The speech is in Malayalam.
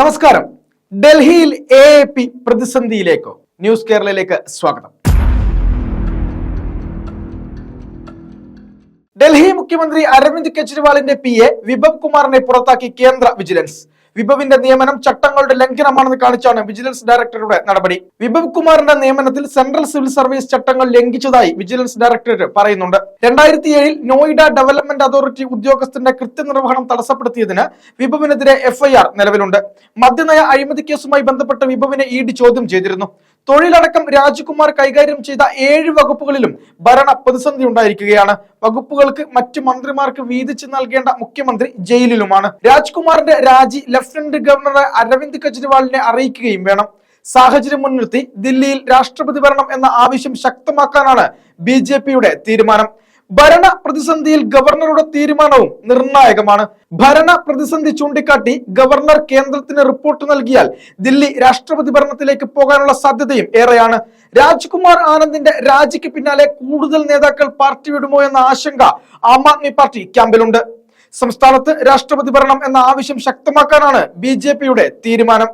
നമസ്കാരം. ഡൽഹിയിൽ എ പി പ്രതിസന്ധിയിലേക്കോ? ന്യൂസ് കേരളയിലേക്ക് സ്വാഗതം. ഡൽഹി മുഖ്യമന്ത്രി അരവിന്ദ് കെജ്രിവാളിന്റെ പി എ വിഭവ് കുമാറിനെ പുറത്താക്കി കേന്ദ്ര വിജിലൻസ്. വിഭവിന്റെ നിയമനം ചട്ടങ്ങളുടെ ലംഘനമാണെന്ന് കാണിച്ചാണ് വിജിലൻസ് ഡയറക്ടറുടെ നടപടി. വിഭവ് കുമാറിന്റെ നിയമനത്തിൽ സെൻട്രൽ സിവിൽ സർവീസ് ചട്ടങ്ങൾ ലംഘിച്ചതായി വിജിലൻസ് ഡയറക്ടറേറ്റ് പറയുന്നുണ്ട്. രണ്ടായിരത്തി ഏഴിൽ നോയിഡ ഡെവലപ്മെന്റ് അതോറിറ്റി ഉദ്യോഗസ്ഥന്റെ കൃത്യനിർവഹണം തടസ്സപ്പെടുത്തിയതിന് വിഭവിനെതിരെ എഫ്ഐആർ നിലവിലുണ്ട്. മദ്യനയ അഴിമതി കേസുമായി ബന്ധപ്പെട്ട് വിഭവിനെ ഇ ഡി ചോദ്യം ചെയ്തിരുന്നു. തൊഴിലടക്കം രാജ്കുമാർ കൈകാര്യം ചെയ്ത ഏഴ് വകുപ്പുകളിലും ഭരണ പ്രതിസന്ധി ഉണ്ടായിരിക്കുകയാണ്. വകുപ്പുകൾക്ക് മറ്റു മന്ത്രിമാർക്ക് വീതിച്ചു നൽകേണ്ട മുഖ്യമന്ത്രി ജയിലിലുമാണ്. രാജ്കുമാറിന്റെ രാജി ലഫ്റ്റനന്റ് ഗവർണർ അരവിന്ദ് കെജ്രിവാളിനെ അറിയിക്കുകയും വേണം. സാഹചര്യം മുൻനിർത്തി ദില്ലിയിൽ രാഷ്ട്രപതി ഭരണം എന്ന ആവശ്യം ശക്തമാക്കാനാണ് ബി തീരുമാനം. ഭരണ പ്രതിസന്ധിയിൽ ഗവർണറുടെ തീരുമാനവും നിർണായകമാണ്. ഭരണ പ്രതിസന്ധി ചൂണ്ടിക്കാട്ടി ഗവർണർ കേന്ദ്രത്തിന് റിപ്പോർട്ട് നൽകിയാൽ ദില്ലി രാഷ്ട്രപതി ഭരണത്തിലേക്ക് പോകാനുള്ള സാധ്യതയും ഏറെയാണ്. രാജ്കുമാർ ആനന്ദിന്റെ രാജിക്ക് പിന്നാലെ കൂടുതൽ നേതാക്കൾ പാർട്ടി വിടുമോ എന്ന ആശങ്ക ആം ആദ്മി പാർട്ടി ക്യാമ്പിലുണ്ട്. സംസ്ഥാനത്ത് രാഷ്ട്രപതി ഭരണം എന്ന ആവശ്യം ശക്തമാക്കാനാണ് ബി തീരുമാനം.